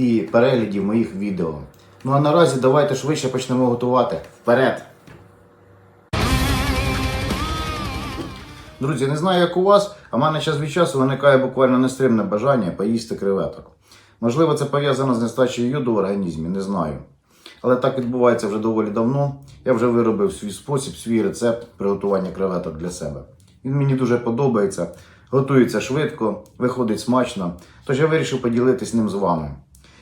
і переглядів моїх відео. Ну а наразі давайте швидше почнемо готувати. Вперед! Друзі, не знаю, як у вас, а в мене час від часу виникає буквально нестримне бажання поїсти креветок. Можливо, це пов'язано з нестачею йоду в організмі, не знаю. Але так відбувається вже доволі давно. Я вже виробив свій спосіб, свій рецепт приготування креветок для себе. Він мені дуже подобається, готується швидко, виходить смачно, тож я вирішив поділитись ним з вами.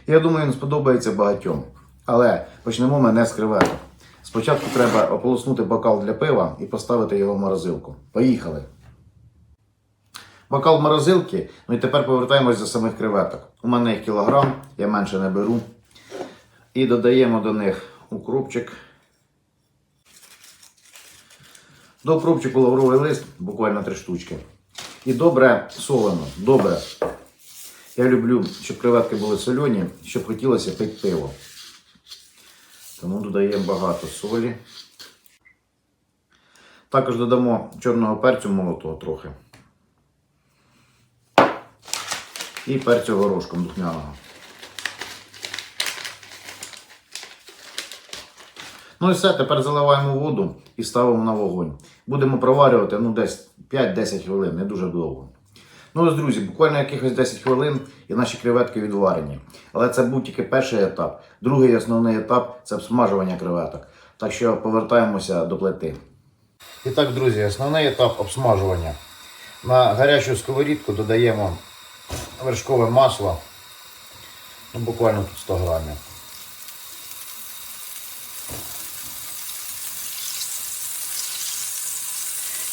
Я думаю, він сподобається багатьом. Але почнемо ми не з креветок. Спочатку треба ополоснути бокал для пива і поставити його в морозилку. Поїхали! Бокал морозилки, ну і тепер повертаємось до самих креветок. У мене їх кілограм, я менше не беру. І додаємо до них укропчик. До укропчику лавровий лист, буквально три штучки. І добре солено, добре. Я люблю, щоб креветки були солені, щоб хотілося пити пиво. Тому додаємо багато солі. Також додамо чорного перцю молотого трохи. І перцю горошком духмяного. Ну і все, тепер заливаємо воду і ставимо на вогонь. Будемо проварювати ну, десь 5-10 хвилин, не дуже довго. Ну ось, друзі, буквально якихось 10 хвилин і наші креветки відварені. Але це був тільки перший етап. Другий основний етап це обсмажування креветок. Так що повертаємося до плити. І так, друзі, основний етап обсмажування. На гарячу сковорідку додаємо вершкове масло. Ну, буквально тут 100 грамів.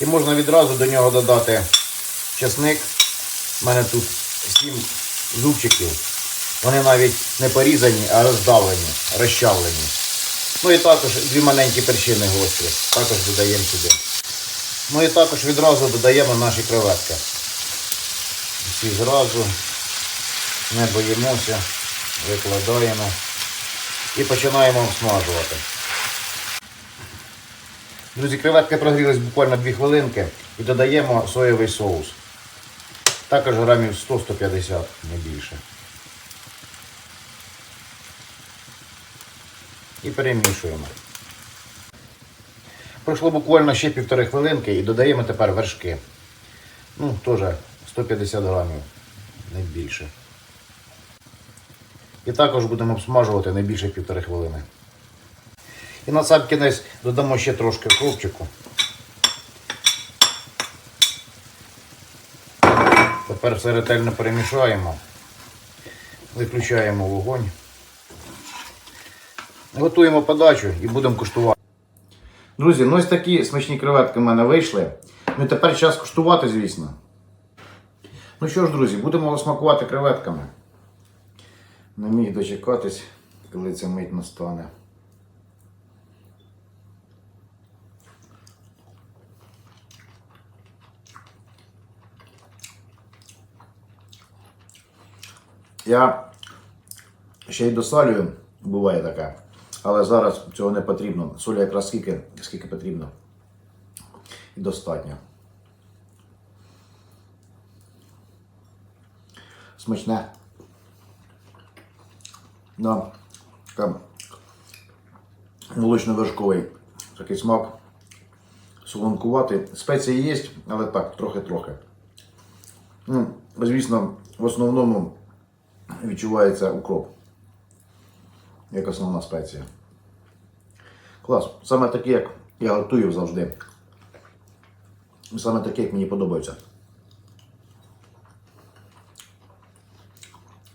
І можна відразу до нього додати чесник. У мене тут 7 зубчиків. Вони навіть не порізані, а роздавлені, розчавлені. Ну і також дві маленькі перчини гострі. Також додаємо сюди. Ну і також відразу додаємо наші креветки. Всі зразу не боїмося, викладаємо і починаємо обсмажувати. Друзі, креветки прогрілись буквально 2 хвилинки і додаємо соєвий соус. Також грамів 100-150, не більше. І перемішуємо. Пройшло буквально ще півтори хвилинки і додаємо тепер вершки. Ну, теж 150 грамів, не більше. І також будемо обсмажувати не більше півтори хвилини. І на сам кінець додамо ще трошки кропчику. Тепер все ретельно перемішаємо, виключаємо вогонь. Готуємо подачу і будемо куштувати. Друзі, ну ось такі смачні креветки в мене вийшли. Ну тепер час куштувати, звісно. Ну що ж, друзі, будемо смакувати креветками. Не міг дочекатись, коли ця мить настане. Я ще й досалюю, буває таке. Але зараз цього не потрібно. Солі якраз скільки, скільки потрібно. І достатньо. Смачне. Да. Така молочно-вершковий такий смак. Солонкуватий. Спеції є, але так, трохи-трохи. Ну, звісно, в основному відчувається укроп. Як основна спеція. Клас. Саме таке, як я готую завжди. Саме таке, як мені подобається.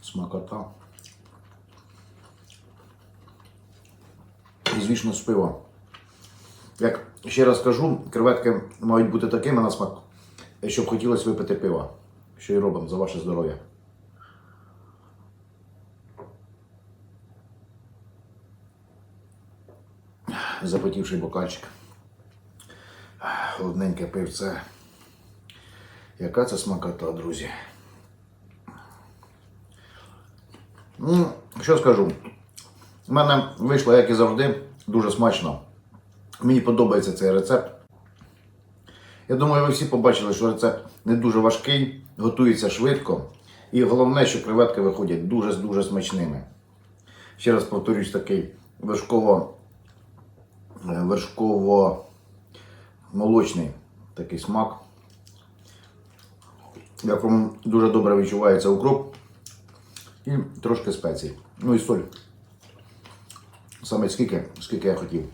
Смакота. І звісно з пива. Як ще раз кажу, креветки мають бути такими на смак, щоб хотілося випити пива. Що і робимо за ваше здоров'я. Запотівший бокальчик. Холодненьке пивце. Яка це смакота, друзі. Ну, що скажу? У мене вийшло, як і завжди, дуже смачно. Мені подобається цей рецепт. Я думаю, ви всі побачили, що рецепт не дуже важкий, готується швидко. І головне, що креветки виходять дуже-дуже смачними. Ще раз повторюсь, такий е, вершково-молочний такий смак. В якому дуже добре відчувається укроп і трошки спецій. Ну і соль. Саме скільки, скільки я хотів,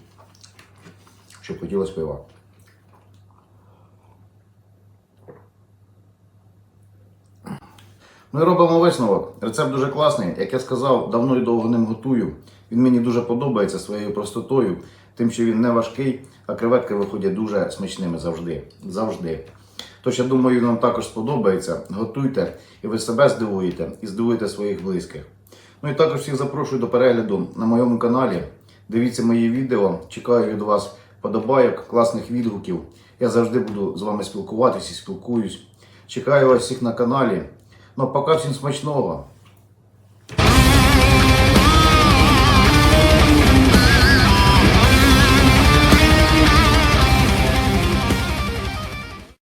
щоб хотілося пива. Ми робимо висновок. Рецепт дуже класний. Як я сказав, давно і довго ним готую. Він мені дуже подобається своєю простотою, тим, що він не важкий, а креветки виходять дуже смачними завжди. Завжди. Тож я думаю, вам також сподобається. Готуйте, і ви себе здивуєте, і здивуєте своїх близьких. Ну і також всіх запрошую до перегляду на моєму каналі. Дивіться мої відео. Чекаю від вас подобайок, класних відгуків. Я завжди буду з вами спілкуватися і спілкуюсь. Чекаю вас всіх на каналі. Ну, а поки всім смачного.